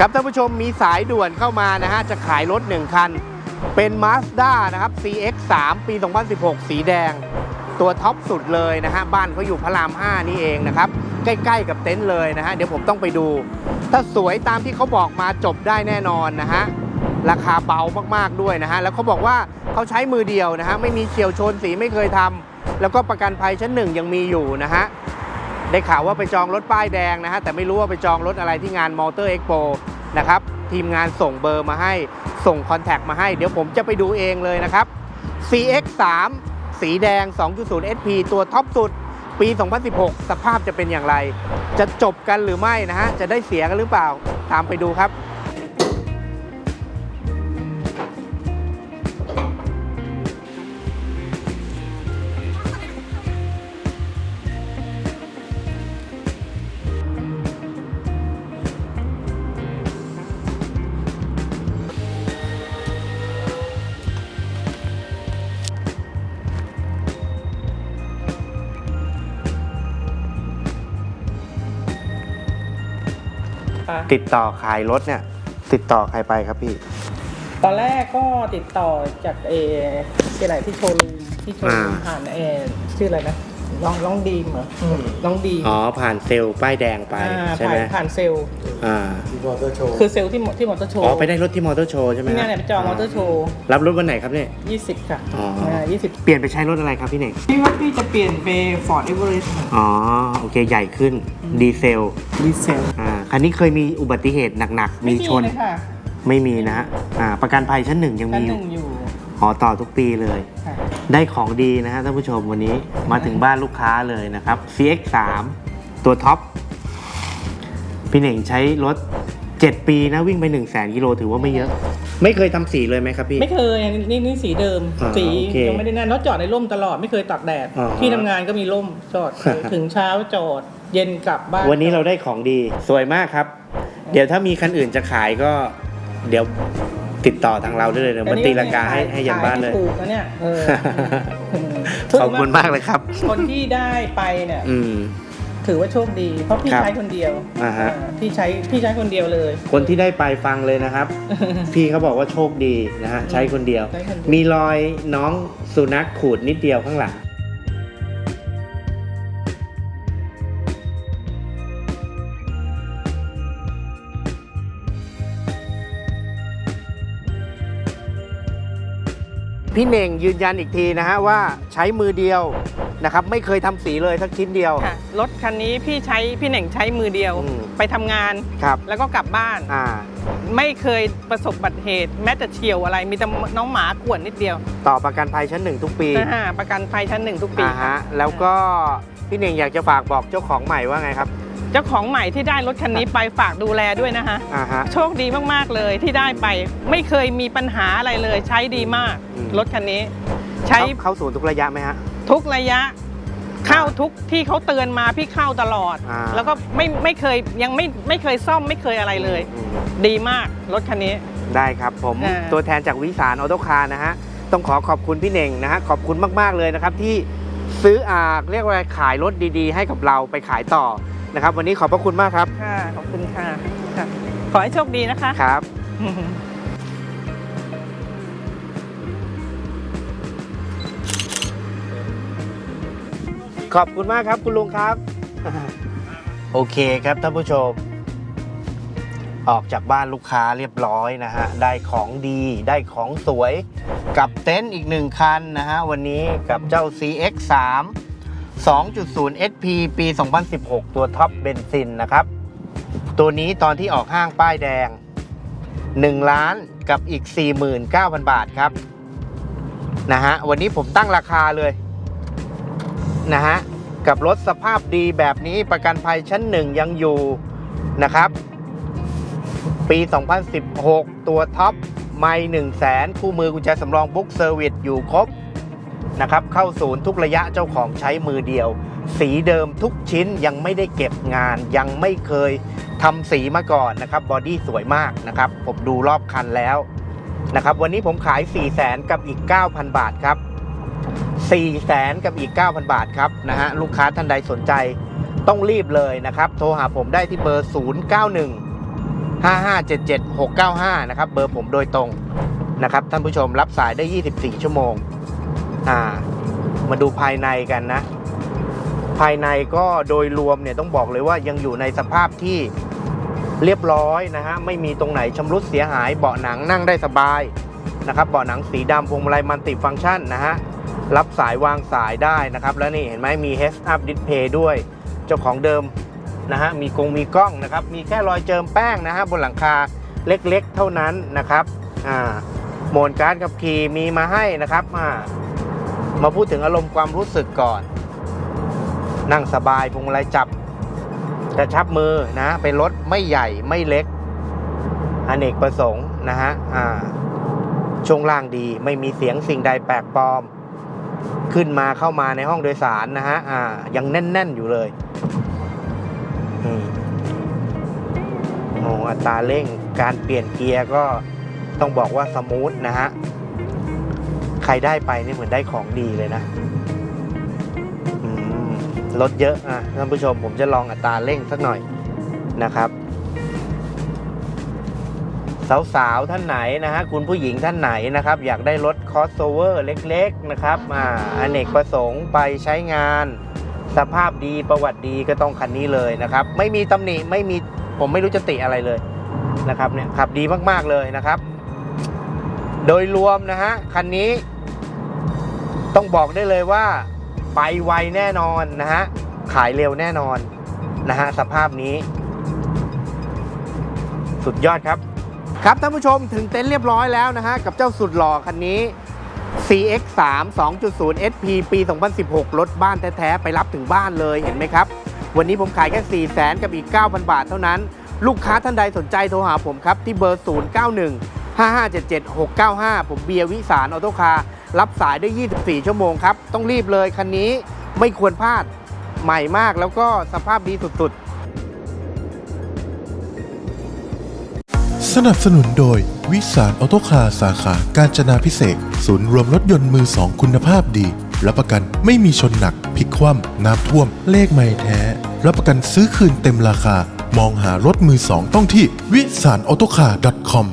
ครับท่านผู้ชมมีสายด่วนเข้ามานะฮะ จะขายรถ 1 คัน เป็น Mazda นะครับ CX3 ปี 2016 สีแดง ตัวท็อปสุดเลยนะฮะ บ้านเขาอยู่พระราม 5 นี่เองนะครับ ใกล้ๆกับเต็นท์เลยนะฮะ เดี๋ยวผมต้องไปดู ถ้าสวยตามที่เขาบอกมาจบได้แน่นอนนะฮะ ราคาเบามากๆด้วยนะฮะ แล้วเขาบอกว่าเขาใช้มือเดียวนะฮะ ไม่มีเฉียวชนสีไม่เคยทำแล้วก็ประกันภัยชั้นหนึ่งยังมีอยู่นะฮะ ได้ข่าวว่าไปจองรถป้ายแดงนะฮะแต่ไม่รู้ว่าไปจองรถอะไรที่งานมอเตอร์เอ็กโปนะครับทีมงานส่งเบอร์มาให้ส่งคอนแทคมาให้ เดี๋ยวผมจะไปดูเองเลยนะครับ CX3 สีแดง 2.0 SP ตัวท็อปสุด ปี 2016 สภาพจะเป็นอย่างไร จะจบกันหรือไม่นะฮะ จะได้เสียกันหรือเปล่า ตามไปดูครับ ค่ะติดต่อขายรถเนี่ย ติดต่อใครไปครับพี่ ตอนแรกก็ติดต่อจากเอที่ไหนที่โชว์รูมที่โชว์รูมอ่า ผ่านเอชื่ออะไรนะน้องน้องดีมเหรออืมน้องดีมอ๋อผ่านเซลล์ป้ายแดงไปอ่าใช่ไหมผ่านผ่านเซลล์อ่าที่มอเตอร์โชว์คือเซลล์ที่มที่มอเตอร์โชว์อ๋อไปได้รถที่มอเตอร์โชว์ใช่ไหมที่คเนี่รัยเนี่ยไปจองมอเตอร์โชว์ รับรถวันไหนครับเนี่ย 20 ค่ะอ๋ออ่ายี่สิบเปลี่ยนไปใช้รถอะไรครับพี่เน่งพี่ว่าพี่จะเปลี่ยนไปฟอร์ดเอเวอเรสต์อ๋อโอเคใหญ่ขึ้นดีเซล ดีเซล อ่า คันนี้เคยมีอุบัติเหตุหนักๆ มีชนเลยค่ะไม่มีนะฮะอ่าประกันภัยชั้นหนึ่งยังชั้มีนอหยู่นึ่งอยู่อ๋อต่อทุกปีเลย ค่ะได้ของดีนะฮะท่านผู้ชมวันนี้มาถึงบ้านลูกค้าเลยนะครับ CX3 ตัวท็อป พี่เน่งใช้รถ 7 ปีนะวิ่งไป 1 0 0 0 0แสนกิโลถือว่าไม่เยอะ ไม่เคยทำสีเลยไหมครับพี่ ไม่เคยนี่นี่นี่สีเดิม อ่าสีโอเคยังไม่ได้นั่นแล้วจอดในร่มตลอดไม่เคยตากแดด อ่าที่ทำงานก็มีร่มจอด ถึงเช้าจอด เย็นกลับบ้านวันนี้เราได้ของดีสวยมากครับ เดี๋ยวถ้ามีคันอื่นจะขายก็ เดี๋ยวติดต่อทางเราได้เลยเดี๋ยวมันตีราคาให้ให้ยันบ้านเลยขที่ถูกนะเนี่ยเออขอบคุณมากเลยครับ คนที่ได้ไปเนี่ยอืมถือว่าโชคดี เพราะพี่ครับใช้คนเดียวอ่าฮะอ่าพี่ใช้พี่ใช้คนเดียวเลย คนที่ได้ไปฟังเลยนะครับ พี่เขาบอกว่าโชคดีนะฮะใช้คนเดียวใช้คนเดียวมีรอยน้องสุนัขขูดนิดเดียวข้างหลัง พี่เน่งยืนยันอีกทีนะฮะว่าใช้มือเดียวนะครับไม่เคยทำสีเลยสักชิ้นเดียว ค่ะรถคันนี้พี่ใช้พี่เหน่งใช้มือเดียว อืม ไปทำงาน ครับแล้วก็กลับบ้าน อ่าไม่เคยประสบอุบัติเหตุ แม้แต่เฉียวอะไร มีแต่น้องหมาข่วนนิดเดียวต่อประกันภัยชั้นหนึ่งทุกปีนะฮะประกันภัยชั้นหนึ่งทุกปี อ่าฮะแล้วก็พี่เน่งอยากจะฝากบอกเจ้าของใหม่ว่าไงครับ เจ้าของใหม่ที่ได้รถคันนี้ไปฝากดูแลด้วยนะฮะอ่าฮะ โชคดีมากๆเลยที่ได้ไป ไม่เคยมีปัญหาอะไรเลย ใช้ดีมากอืม รถคันนี้ ใช้เข้าเข้าศูนย์ทุกระยะไหมฮะ ทุกระยะ เข้าทุกที่เขาเตือนมาพี่เข้าตลอด อ่า แล้วก็ไม่ไม่เคยยังไม่ไม่เคยซ่อมไม่เคยอะไรเลย อืม ดีมากรถคันนี้ ได้ครับผมอ่าตัวแทนจากวิสารออโตคาร์นะฮะ ต้องขอขอบคุณพี่เน่งนะฮะ ขอบคุณมาก ๆ เลยนะครับ ที่ซื้ออาเรียกว่าขายรถดีๆ ให้กับเราไปขายต่อ นะครับ วันนี้ขอบพระคุณมากครับค่ะ ขอบคุณค่ะค่ะ ขอให้โชคดีนะคะ ครับ ขอบคุณมากครับ คุณลุงครับ โอเคครับท่านผู้ชม ออกจากบ้านลูกค้าเรียบร้อยนะฮะ ได้ของดีได้ของสวย กับเต็นท์อีกหนึ่งคันนะฮะ วันนี้กับเจ้า CX3 2.0 SP ปี 2016 ตัวท็อปเบนซินนะครับ ตัวนี้ตอนที่ออกห้างป้ายแดง 1 ล้านกับอีก 49,000 บาทครับ นะฮะ วันนี้ผมตั้งราคาเลย นะฮะ กับรถสภาพดีแบบนี้ประกันภัยชั้นหนึ่งยังอยู่นะครับ ปี 2016 ตัวท็อปไม่1 0 0 0 0แสนคู่มือกุญแจสำรองบุ๊กเซอร์วิสอยู่ครบ นะครับเข้าศูนย์ทุกระยะเจ้าของใช้มือเดียว สีเดิมทุกชิ้นยังไม่ได้เก็บงาน ยังไม่เคยทำสีมาก่อนนะครับบอดี้สวยมากนะครับผมดูรอบคันแล้วนะครับวันนี้ผมขาย 4 0 0แสนกับอีก 9,000 บาทครับ4แสนกับอีก 9,000 บาทครับนะฮะลูกค้าท่านใดสนใจต้องรีบเลยนะครับ โทรหาผมได้ที่เบอร์ 091 5577695 นะครับ เบอร์ผมโดยตรงนะครับ ท่านผู้ชมรับสายได้ 24 ชั่วโมง อ่า มาดูภายในกันนะ ภายในก็โดยรวมเนี่ยต้องบอกเลยว่ายังอยู่ในสภาพที่เรียบร้อยนะฮะ ไม่มีตรงไหนชำรุดเสียหาย เบาะหนังนั่งได้สบายนะครับเบาะหนังสีดำพวงมาลัยมัลติฟังก์ชันนะฮะ รับสายวางสายได้นะครับ แล้วนี่เห็นไหมมี Heads Up Display ด้วย เจ้าของเดิมนะฮะ มีกงมีกล้องนะครับ มีแค่รอยเจิมแป้งนะฮะบนหลังคาเล็กๆเท่านั้นนะครับ อ่า โหมดการขับขี่มีมาให้นะครับ อ่า มาพูดถึงอารมณ์ความรู้สึกก่อน นั่งสบายพวงมาลัยจับกระชับมือนะ เป็นรถไม่ใหญ่ไม่เล็กอเนกประสงค์นะฮะอ่าช่วงล่างดีไม่มีเสียงสิ่งใดแปลกปลอม ขึ้นมาเข้ามาในห้องโดยสารนะฮะอ่ายังแน่น ๆ อยู่เลยอืมโอ้อัตราเร่งการเปลี่ยนเกียร์ก็ต้องบอกว่าสมูทนะฮะ ใครได้ไปนี่เหมือนได้ของดีเลยนะอืมรถเยอะอะท่านผู้ชมผมจะลองอัตราเร่งสักหน่อยนะครับ สาวๆท่านไหนนะฮะคุณผู้หญิงท่านไหนนะครับ อยากได้รถคอสโซเวอร์เล็กๆนะครับอ่าอเนกประสงค์ไปใช้งาน สภาพดีประวัติดีก็ต้องคันนี้เลยนะครับ ไม่มีตำหนิไม่มีผมไม่รู้จะติอะไรเลยนะครับเนี่ยขับดีมากๆเลยนะครับ โดยรวมนะฮะคันนี้ ต้องบอกได้เลยว่า ไปไวแน่นอนนะฮะ ขายเร็วแน่นอนนะฮะ สภาพนี้ สุดยอดครับ ครับท่านผู้ชมถึงเต็นท์เรียบร้อยแล้วนะฮะ กับเจ้าสุดหล่อคันนี้ CX3 2.0 SP ปี 2016 รถบ้านแท้ๆ ไปรับถึงบ้านเลยเห็นไหมครับ วันนี้ผมขายแค่ 4 0 0 0 0 0กับอีก 9,000 บาทเท่านั้น ลูกค้าท่านใดสนใจโทรหาผมครับ ที่เบอร์ 091 5577 695 ผมเบียร์วิสารออโตคาร์ รับสายได้ 24 ชั่วโมงครับ ต้องรีบเลยคันนี้ไม่ควรพลาดใหม่มากแล้วก็สภาพดีสุดๆ สนับสนุนโดย วิสารออโตคาสาขาการจนาพิเศษ ศูนย์รวมรถยนต์มือสองคุณภาพดีรับประกันไม่มีชนหนักพลิกคว่ำน้ำท่วม เลขไม่แท้ รับประกันซื้อคืนเต็มราคา มองหารถมือสองต้องที่วิสารออโตคา .com